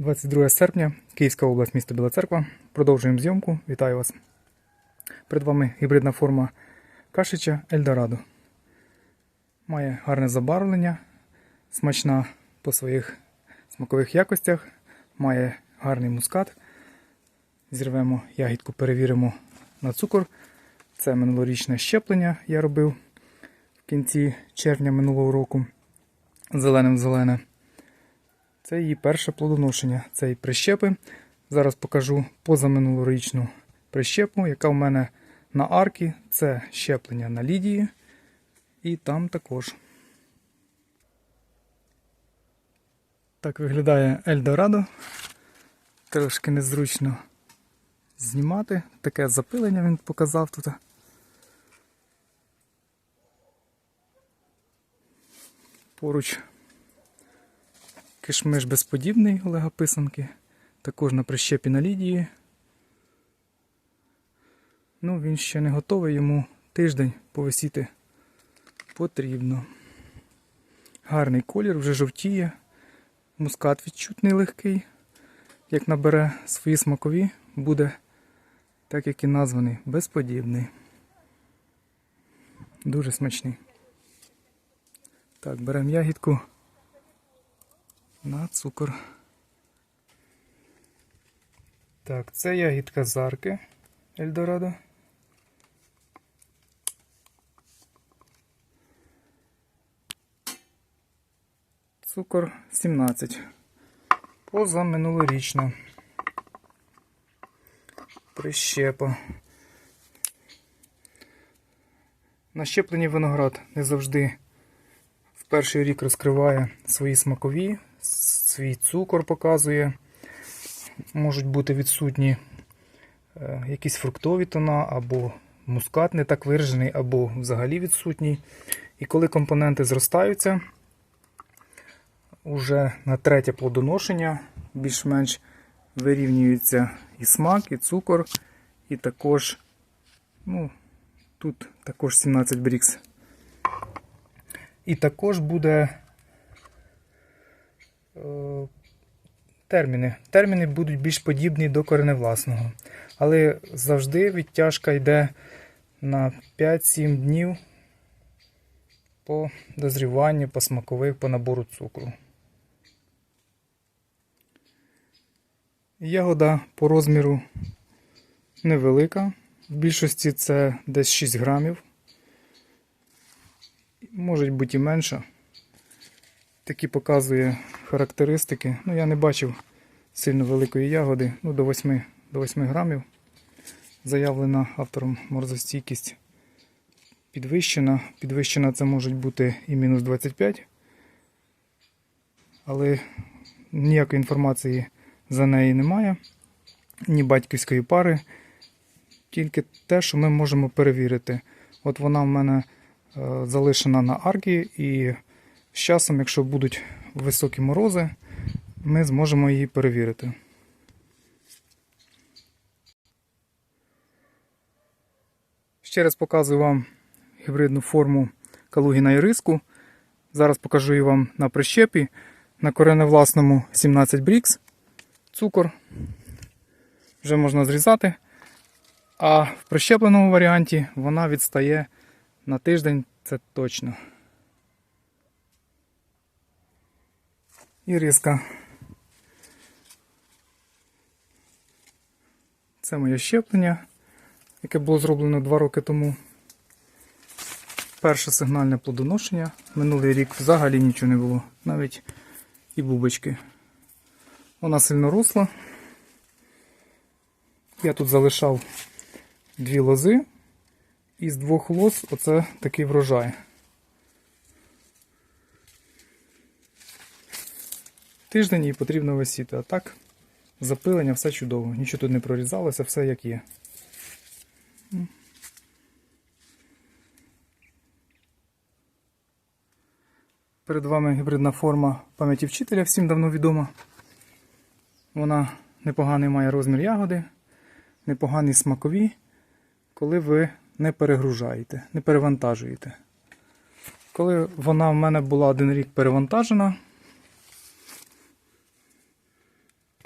22 серпня, Київська область, місто Біла Церква. Продовжуємо зйомку. Вітаю вас. Перед вами гібридна форма кашича Ельдорадо. Має гарне забарвлення, смачна по своїх смакових якостях, має гарний мускат. Зірвемо ягідку, перевіримо на цукор. Це минулорічне щеплення я робив в кінці червня минулого року. Зеленим зелене. Це її перше плодоношення. Це її прищепи. Зараз покажу позаминулорічну прищепу, яка в мене на аркі. Це щеплення на лідії. І там також. Так виглядає Ельдорадо. Трошки незручно знімати. Таке запилення він показав тут. Поруч кишмиш безподібний Олега Писанки. Також на прищепі на лідії. Ну, він ще не готовий, йому тиждень повисіти потрібно. Гарний колір, вже жовтіє. Мускат відчутний легкий. Як набере свої смакові, буде так, як і названий, безподібний. Дуже смачний. Так, беремо ягідку на цукор. Так, це ягідка зарки Ельдорадо. Цукор 17. Позаминулорічно. Прищепа. На щепленні виноград не завжди в перший рік розкриває свої смакові, свій цукор показує. Можуть бути відсутні е, якісь фруктові тона, або мускат не так виражений, або взагалі відсутній. І коли компоненти зростаються, уже на третє плодоношення більш-менш вирівнюється і смак, і цукор, і також, ну, тут також 17 брікс. І також буде терміни. Терміни будуть більш подібні до кореневласного. Але завжди відтяжка йде на 5-7 днів по дозріванню, по смакових, по набору цукру. Ягода по розміру невелика. В більшості це десь 6 грамів. Може бути і менша. Такі показує характеристики. Ну, я не бачив сильно великої ягоди, ну, до 8, до 8 грамів. Заявлена автором морозостійкість підвищена. Підвищена це може бути і мінус 25. Але ніякої інформації за неї немає. Ні батьківської пари. Тільки те, що ми можемо перевірити. От вона в мене е, залишена на аркі, і з часом, якщо будуть високі морози, ми зможемо її перевірити. Ще раз показую вам гібридну форму Калугіна і риску. Зараз покажу її вам на прищепі. На кореневласному 17 брікс. Цукор. Вже можна зрізати. А в прищепленому варіанті вона відстає на тиждень, це точно. І риска. Це моє щеплення, яке було зроблено 2 роки тому. Перше сигнальне плодоношення. Минулий рік взагалі нічого не було, навіть і бубочки. Вона сильно росла. Я тут залишав дві лози, і з двох лоз оце такий врожай. Тиждень їй потрібно висіти, а так запилення, все чудово. Нічого тут не прорізалося, все як є. Перед вами гібридна форма пам'яті вчителя, всім давно відома. Вона непоганий має розмір ягоди, непогані смакові, коли ви не перегружаєте, не перевантажуєте. Коли вона в мене була один рік перевантажена,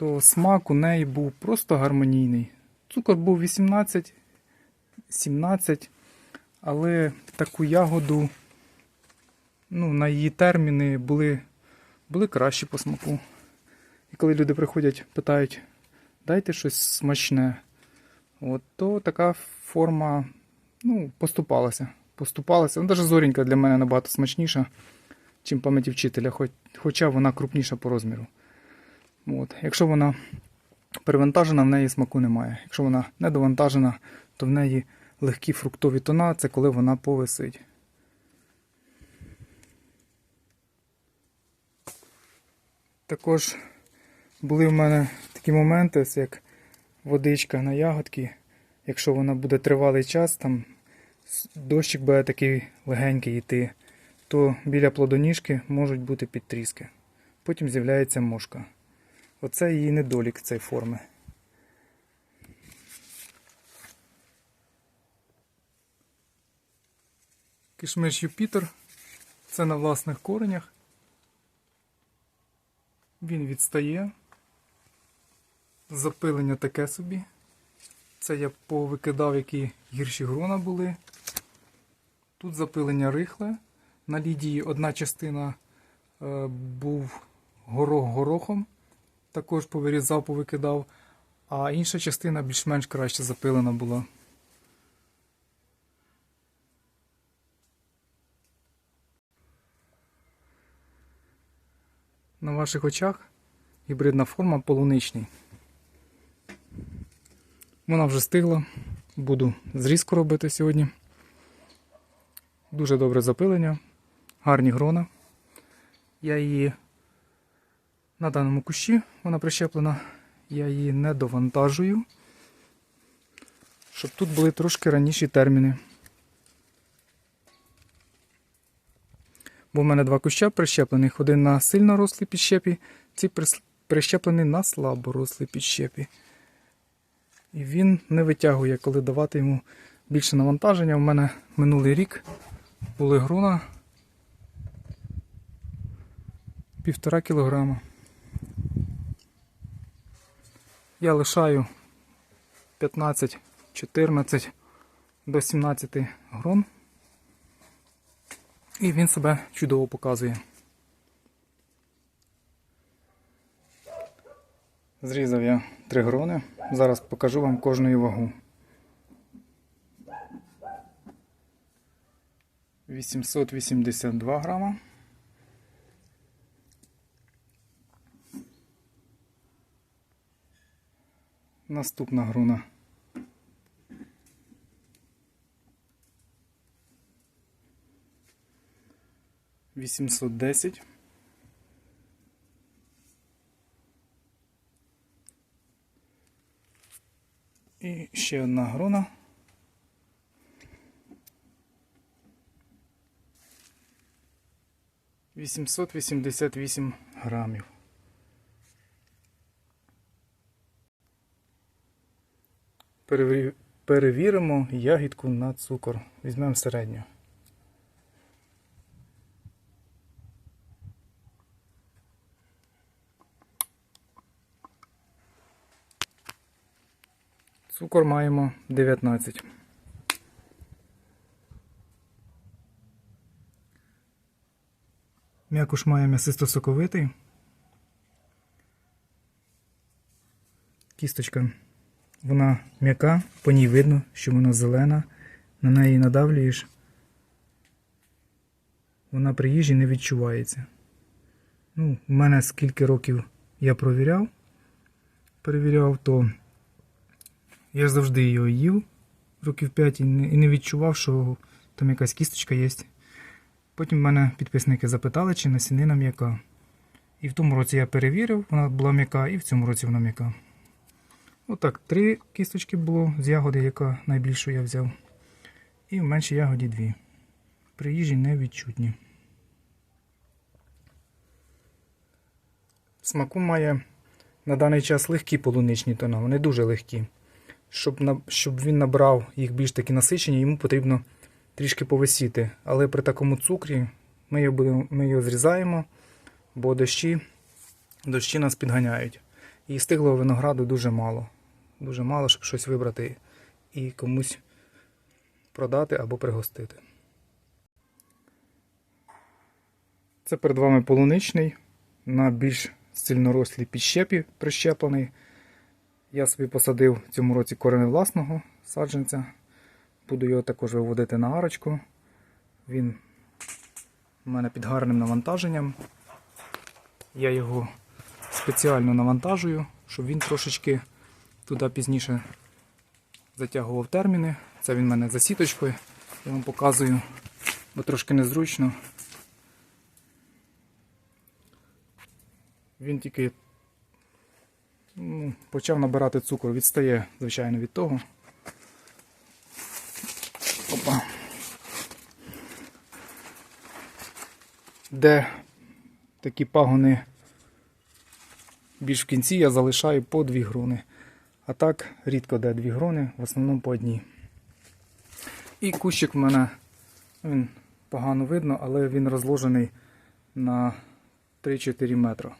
то смак у неї був просто гармонійний. Цукор був 18, 17, але таку ягоду, ну, на її терміни були, були кращі по смаку. І коли люди приходять, питають, дайте щось смачне, от, то така форма ну, поступалася. Поступалася. Ну, навіть зорінька для мене набагато смачніша, чим пам'яті вчителя, хоч, хоча вона крупніша по розміру. От. Якщо вона перевантажена, в неї смаку немає. Якщо вона недовантажена, то в неї легкі фруктові тона, це коли вона повисить. Також були в мене такі моменти, як водичка на ягодки. Якщо вона буде тривалий час, там дощик буде такий легенький йти, то біля плодоніжки можуть бути підтріски. Потім з'являється мошка. Оце її недолік цієї форми. Кишмиш Юпітер. Це на власних коренях. Він відстає. Запилення таке собі. Це я повикидав, які гірші грона були. Тут запилення рихле. На лідії одна частина е, був горох горохом, також повирізав, повикидав, а інша частина більш-менш краще запилена була. На ваших очах гібридна форма полуничний. Вона вже стигла. Буду зрізку робити сьогодні. Дуже добре запилення, гарні грона. Я її на даному кущі, вона прищеплена, я її не довантажую, щоб тут були трошки раніші терміни. Бо в мене два куща прищеплених, один на сильно рослій підщепі, цей прис- прищеплений на слабо рослій підщепі. І він не витягує, коли давати йому більше навантаження. У мене минулий рік були грона півтора кілограма. Я лишаю 15-14 до 17 грон. І він себе чудово показує. Зрізав я три грони. Зараз покажу вам кожну вагу. 882 грама. Наступна груна. Вісімсот десять. І ще одна грона. Вісімсот вісімдесят вісім грамів. Перевіримо ягідку на цукор. Візьмемо середню. Цукор маємо 19. М'якуш має м'ясисто-соковитий. Кісточка. Вона м'яка, по ній видно, що вона зелена. На неї надавлюєш. Вона при їжі не відчувається. Ну, в мене скільки років я провіряв, перевіряв, то я завжди його їв років 5 і не, і не відчував, що там якась кісточка є. Потім мене підписники запитали, чи насінина м'яка. І в тому році я перевірив, вона була м'яка, і в цьому році вона м'яка. Отак, три кісточки було з ягоди, яка найбільшу я взяв. І в меншій ягоді дві. При їжі не відчутні. Смаку має на даний час легкі полуничні тона, вони дуже легкі. Щоб, щоб він набрав їх більш такі насичені, йому потрібно трішки повисіти. Але при такому цукрі ми його, ми його зрізаємо, бо дощі, дощі нас підганяють. І стиглого винограду дуже мало. Дуже мало, щоб щось вибрати і комусь продати або пригостити. Це перед вами полуничний на більш сильнорослій підщепі прищеплений. Я собі посадив цьому році корени власного саджанця. Буду його також виводити на арочку. Він у мене під гарним навантаженням. Я його спеціально навантажую, щоб він трошечки туди пізніше затягував терміни. Це він в мене за сіточкою. Я вам показую, бо трошки незручно. Він тільки ну, почав набирати цукор, відстає, звичайно, від того. Опа. Де такі пагони більш в кінці я залишаю по дві грони. А так рідко де дві грони, в основному по одній. І кущик в мене він погано видно, але він розложений на 3-4 метри.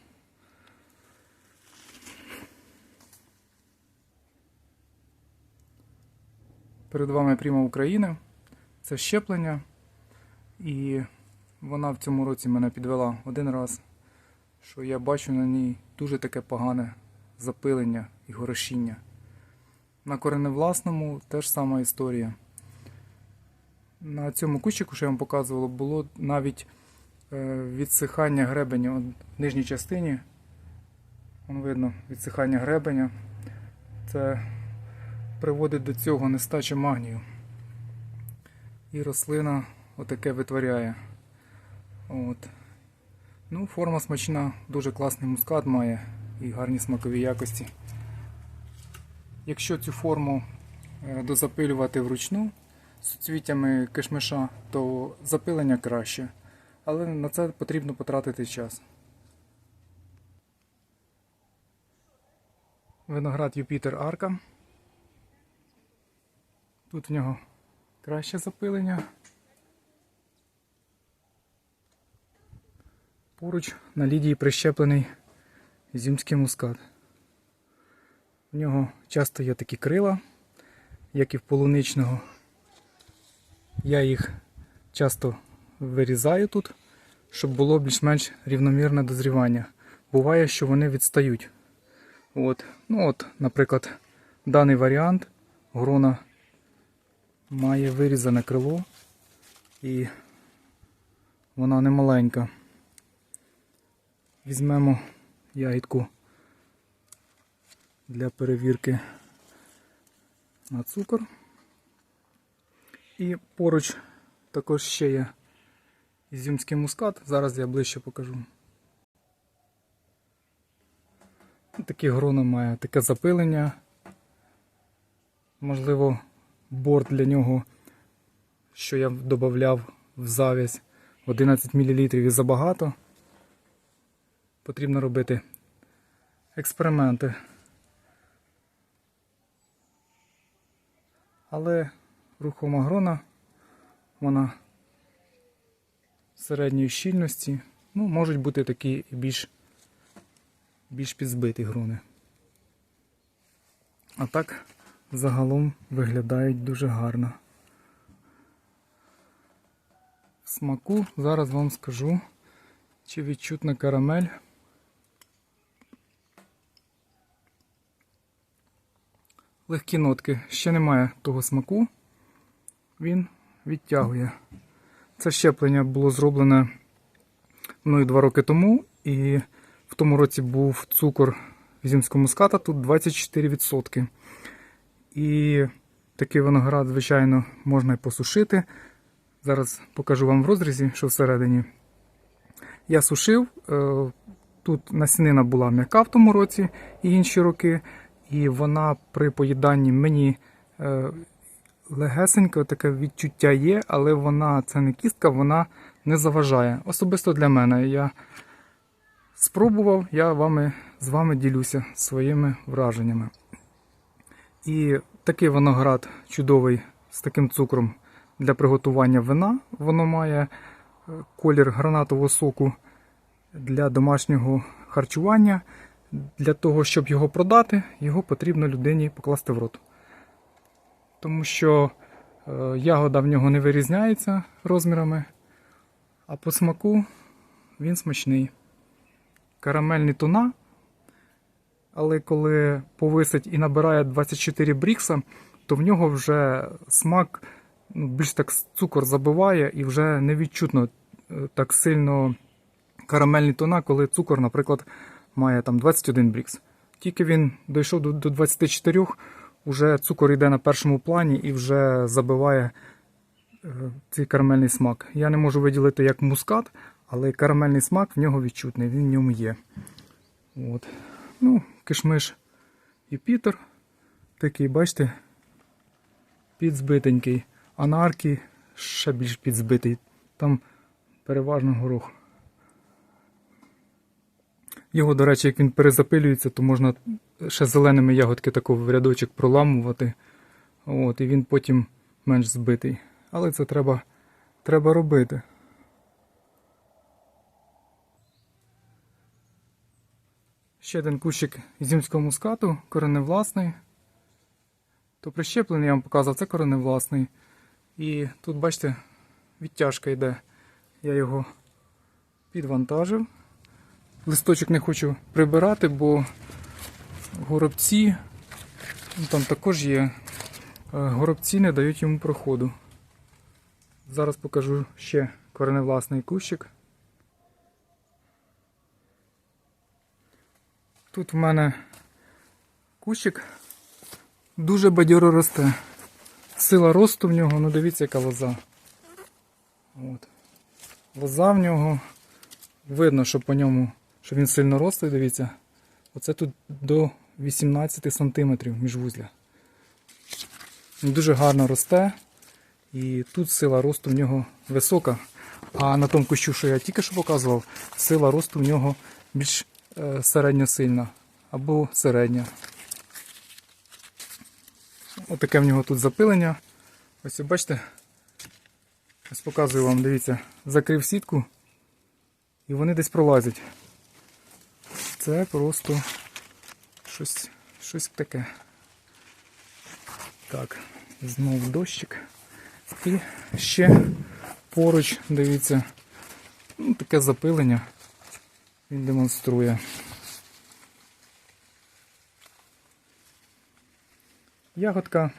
Перед вами Пріма України. Це щеплення. І вона в цьому році мене підвела один раз, що я бачу на ній дуже таке погане запилення і горошіння. На кореневласному теж сама історія. На цьому кущику, що я вам показував, було навіть е, відсихання гребеня в нижній частині. Вон видно відсихання гребеня. Це приводить до цього нестача магнію. І рослина отаке витворяє. От. Ну, форма смачна, дуже класний мускат має і гарні смакові якості. Якщо цю форму е, дозапилювати вручну з суцвіттями кишмиша, то запилення краще. Але на це потрібно потратити час. Виноград Юпітер Арка. Тут в нього краще запилення. Поруч на лідії прищеплений зімський мускат. В нього часто є такі крила, як і в полуничного. Я їх часто вирізаю тут, щоб було більш-менш рівномірне дозрівання. Буває, що вони відстають. От. Ну от, Наприклад, даний варіант грона має вирізане крило і вона не маленька. Візьмемо ягідку для перевірки на цукор. І поруч також ще є ізюмський мускат. Зараз я ближче покажу. Таке гроно має таке запилення. Можливо, борт для нього, що я додавав в завязь 11 мл і забагато. Потрібно робити експерименти. Але рухома грона, вона середньої щільності, ну, можуть бути такі більш, більш підзбиті грони. А так загалом виглядають дуже гарно. Смаку зараз вам скажу, чи відчутна карамель. Легкі нотки, ще немає того смаку, він відтягує. Це щеплення було зроблене мною два роки тому, і в тому році був цукор зімського муската, тут 24%. І такий виноград, звичайно, можна і посушити. Зараз покажу вам в розрізі, що всередині. Я сушив, е, тут насінина була м'яка в тому році і інші роки. І вона при поїданні мені е, легесенько таке відчуття є, але вона це не кістка, вона не заважає. Особисто для мене. Я спробував, я вами, з вами ділюся своїми враженнями. І такий виноград чудовий з таким цукром для приготування вина. Воно має е, колір гранатового соку для домашнього харчування. Для того, щоб його продати, його потрібно людині покласти в рот. Тому що е, ягода в нього не вирізняється розмірами, а по смаку він смачний. Карамельний тона, але коли повисить і набирає 24 брікса, то в нього вже смак ну, більш так цукор забиває і вже не відчутно е, так сильно карамельні тона, коли цукор, наприклад, має там 21 брікс. Тільки він дійшов до, до 24, вже цукор йде на першому плані і вже забиває е, цей карамельний смак. Я не можу виділити як мускат, але карамельний смак в нього відчутний, він в ньому є. От. Ну, кишмиш і Пітер. Такий, бачите, підзбитенький. А на аркі ще більш підзбитий. Там переважно горох. Його, до речі, як він перезапилюється, то можна ще зеленими ягодки таку в рядочок проламувати. От, і він потім менш збитий. Але це треба, треба робити. Ще один кущик зімського мускату, кореневласний. То прищеплений я вам показав, це кореневласний. І тут, бачите, відтяжка йде. Я його підвантажив. Листочок не хочу прибирати, бо горобці, ну, там також є, е, горобці не дають йому проходу. Зараз покажу ще кореневласний кущик. Тут в мене кущик дуже бадьоро росте. Сила росту в нього, ну дивіться, яка лоза. От. Лоза в нього. Видно, що по ньому, що він сильно ростий, дивіться. Оце тут до 18 см міжвузля. Він дуже гарно росте. І тут сила росту в нього висока. А на тому кущу, що я тільки що показував, сила росту в нього більш е, середньосильна або середня. Отаке в нього тут запилення. Ось ви бачите, ось показую вам, дивіться, закрив сітку і вони десь пролазять. Це просто щось, щось таке. Так, знову дощик. І ще поруч, дивіться, ну, таке запилення він демонструє. Ягодка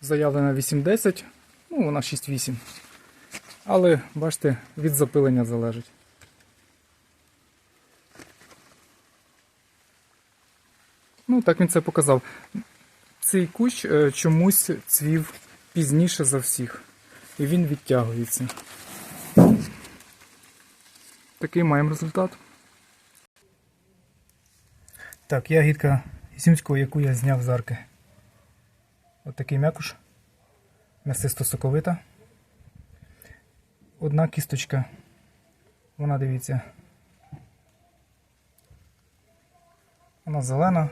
заявлена 8-10, ну вона 6-8. Але, бачите, від запилення залежить. Ну, так він це показав. Цей кущ е, чомусь цвів пізніше за всіх. І він відтягується. Такий маємо результат. Так, ягідка Ізюмського, яку я зняв з арки. От такий м'якуш. М'ясисто соковита. Одна кісточка. Вона дивіться. Вона зелена.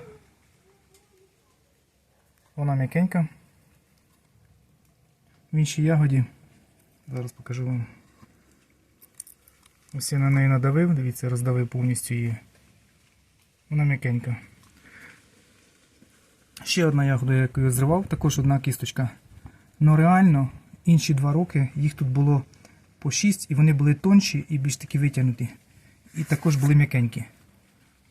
Вона м'якенька. В іншій ягоді. Зараз покажу вам. Ось я на неї надавив, дивіться, роздавив повністю її. Вона м'якенька. Ще одна ягода, яку я зривав, також одна кісточка. Ну реально, інші два роки їх тут було по 6 і вони були тонші і більш такі витягнуті. І також були м'якенькі.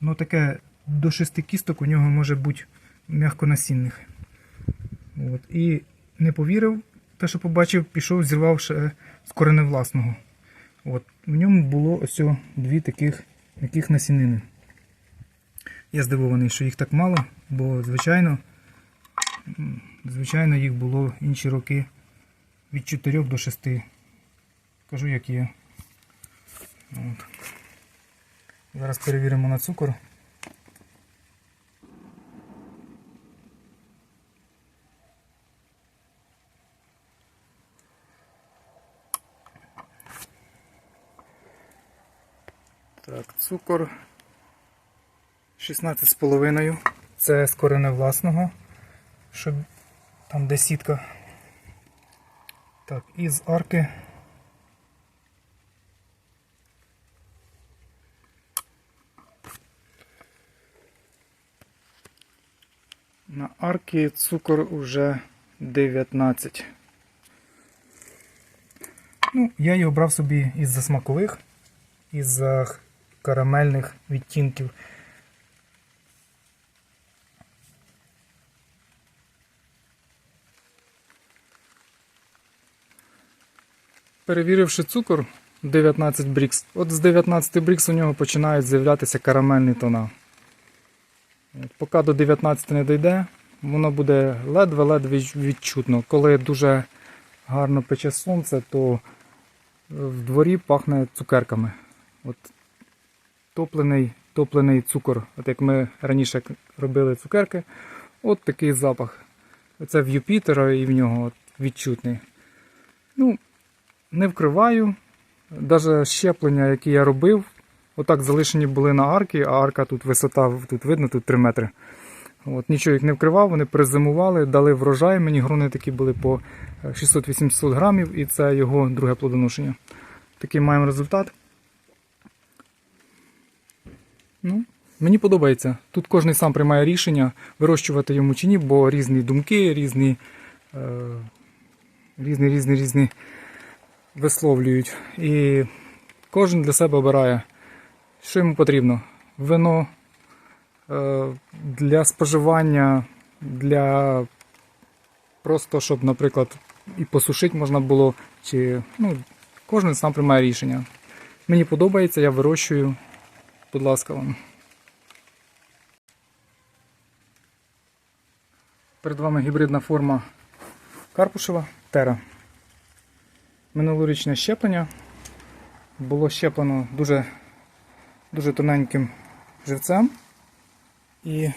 Ну таке до 6 кісток у нього може бути м'яконасінних. От. І не повірив, те, що побачив, пішов, зірвав ще з кореневласного. От. В ньому було ось дві таких м'яких насінини. Я здивований, що їх так мало, бо звичайно, звичайно їх було інші роки від 4 до 6. Кажу, як є. От. Зараз перевіримо на цукор. Цукор 16,5. Це з корени власного, щоб там де сітка. Так, і з арки. На арки цукор уже 19. Ну, я її обрав собі із-за смакових, із-за карамельних відтінків. Перевіривши цукор 19 брікс, от з 19 брікс у нього починають з'являтися карамельні тона. От Поки до 19 не дійде, воно буде ледве-ледве відчутно. Коли дуже гарно пече сонце, то в дворі пахне цукерками. От топлений, топлений цукор. От як ми раніше робили цукерки, от такий запах. Оце в Юпітера і в нього відчутний. Ну, не вкриваю. Навіть щеплення, які я робив, отак залишені були на арки, а арка тут висота, тут видно, тут 3 метри. От, нічого їх не вкривав, вони перезимували, дали врожай. Мені грони такі були по 600-800 грамів, і це його друге плодоношення. Такий маємо результат. Ну, мені подобається. Тут кожен сам приймає рішення, вирощувати йому чи ні, бо різні думки, різні, е, різні, різні, різні висловлюють. І кожен для себе обирає, що йому потрібно. Вино е, для споживання, для просто щоб, наприклад, і посушити можна було, чи ну, кожен сам приймає рішення. Мені подобається, я вирощую. Будь ласка вам. Перед вами гібридна форма Карпушева Тера. Минулорічне щеплення. Було щеплено дуже, дуже тоненьким живцем. І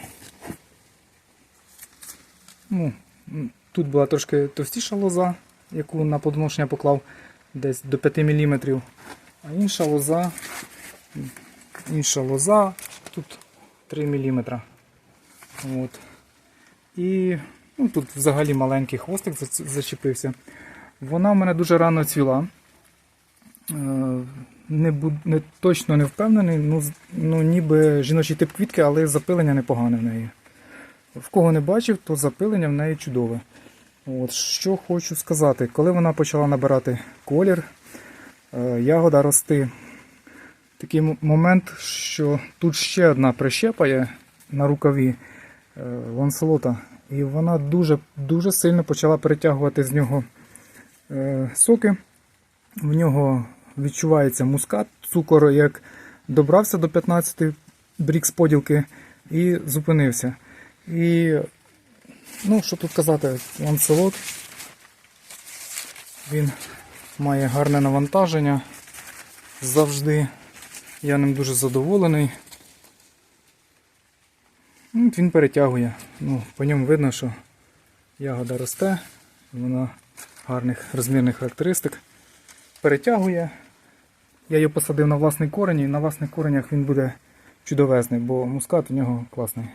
ну, тут була трошки товстіша лоза, яку на плодоношення поклав десь до 5 мм. А інша лоза, інша лоза тут 3 мм. От. І ну, тут взагалі маленький хвостик зачепився. Вона в мене дуже рано цвіла. Е, Не, буд- не, точно не впевнений. Ну, ну, ніби жіночий тип квітки, але запилення непогане в неї. В кого не бачив, то запилення в неї чудове. От, що хочу сказати, коли вона почала набирати колір, е, ягода рости. Такий момент, що тут ще одна прищепа є на рукаві е, ланселота, і вона дуже, дуже сильно почала перетягувати з нього е, соки. В нього відчувається мускат, цукор як добрався до 15 брікс поділки і зупинився. І, ну, що тут казати, ланцелот, він має гарне навантаження завжди. Я ним дуже задоволений. Ну, от Він перетягує. Ну, по ньому видно, що ягода росте, вона гарних розмірних характеристик. Перетягує. Я її посадив на власний корені, і на власних коренях він буде чудовезний, бо мускат у нього класний.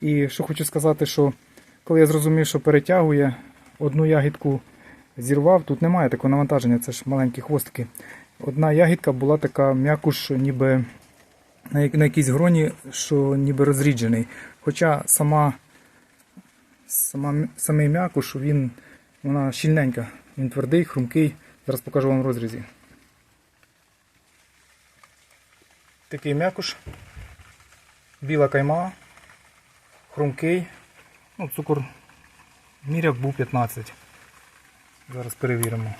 І що хочу сказати, що коли я зрозумів, що перетягує, одну ягідку зірвав, тут немає такого навантаження, це ж маленькі хвостики. Одна ягідка була така м'якуш, ніби на як- на якійсь гроні, що ніби розріджений. Хоча сама, сама самий м'якуш, він, вона щільненька, він твердий, хрумкий. Зараз покажу вам в розрізі. Такий м'якуш, біла кайма, хрумкий. Ну, цукор міряв був 15. Зараз перевіримо.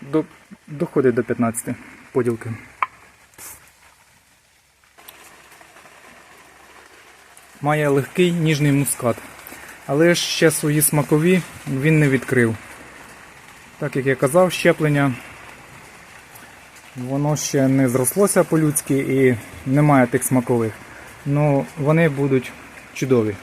До, доходить до 15 поділки. Має легкий ніжний мускат. Але ще свої смакові він не відкрив. Так як я казав, щеплення воно ще не зрослося по-людськи і немає тих смакових. Ну вони будуть чудові.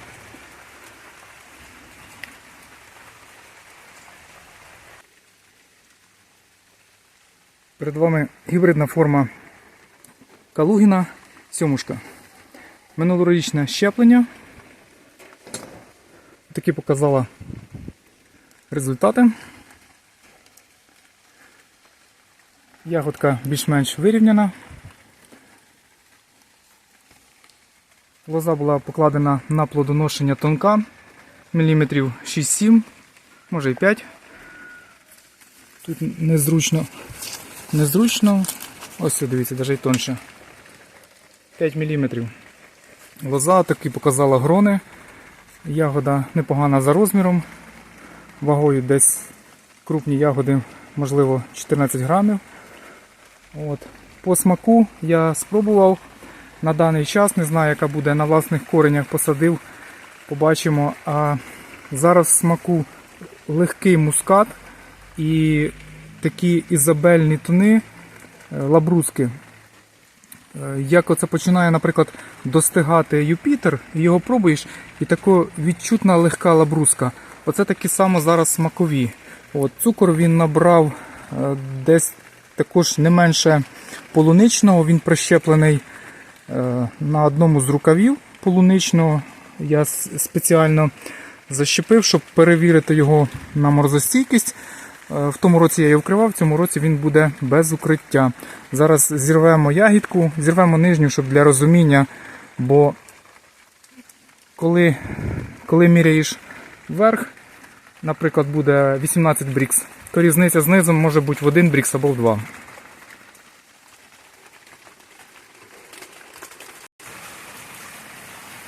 Перед вами гібридна форма Калугіна сьомушка. Минулорічне щеплення. Такі показала результати. Ягодка більш-менш вирівняна. Лоза була покладена на плодоношення тонка, міліметрів 6-7, може і 5. Тут незручно. Незручно. Ось дивіться, навіть тонше. 5 мм. Лоза таки показала грони. Ягода непогана за розміром. Вагою десь крупні ягоди, можливо, 14 грамів. От. По смаку я спробував на даний час, не знаю, яка буде на власних коренях посадив. Побачимо. А зараз смаку легкий мускат і такі ізабельні тони, е, лабрузки. Е, Як оце починає, наприклад, достигати Юпітер, його пробуєш, і така відчутна легка лабрузка. Оце такі само зараз смакові. От, цукор він набрав е, десь також не менше полуничного, він прищеплений на одному з рукавів полуничного. Я спеціально защепив, щоб перевірити його на морозостійкість. Е, В тому році я його вкривав, в цьому році він буде без укриття. Зараз зірвемо ягідку, зірвемо нижню, щоб для розуміння, бо коли, коли міряєш вверх, наприклад, буде 18 брікс, то різниця з низом може бути в один брікс або в два.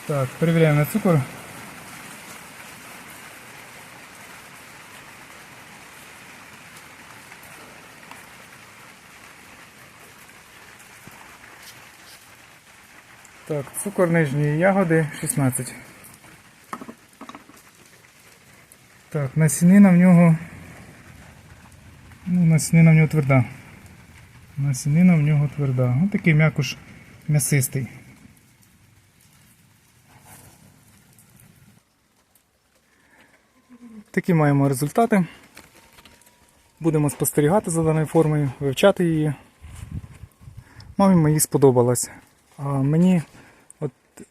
Так, перевіряємо на цукор. Так, цукор нижньої ягоди 16. Так, насінина в нього. Ну, насінина в нього тверда. Насінина в нього тверда. Ось такий м'якуш м'ясистий. Такі маємо результати. Будемо спостерігати за даною формою, вивчати її. Мамі моїй сподобалось. А мені,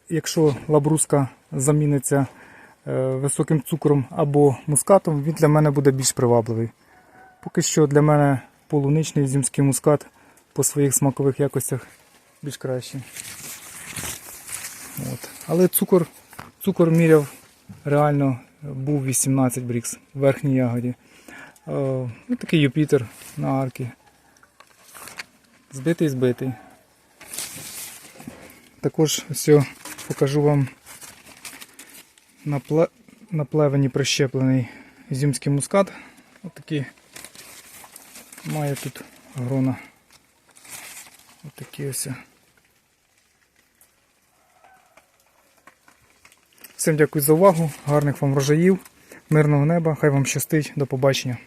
якщо лабруска заміниться е, високим цукром або мускатом, він для мене буде більш привабливий. Поки що для мене полуничний зімський мускат по своїх смакових якостях більш кращий. От. Але цукор, цукор міряв реально був 18 брікс в верхній ягоді. Е, ну, такий Юпітер на аркі. Збитий, збитий. Також все покажу вам на, пле... на плевені прищеплений зімський мускат. Отакі має тут грона. Отакі ось. Всім дякую за увагу, гарних вам врожаїв, мирного неба, хай вам щастить, до побачення.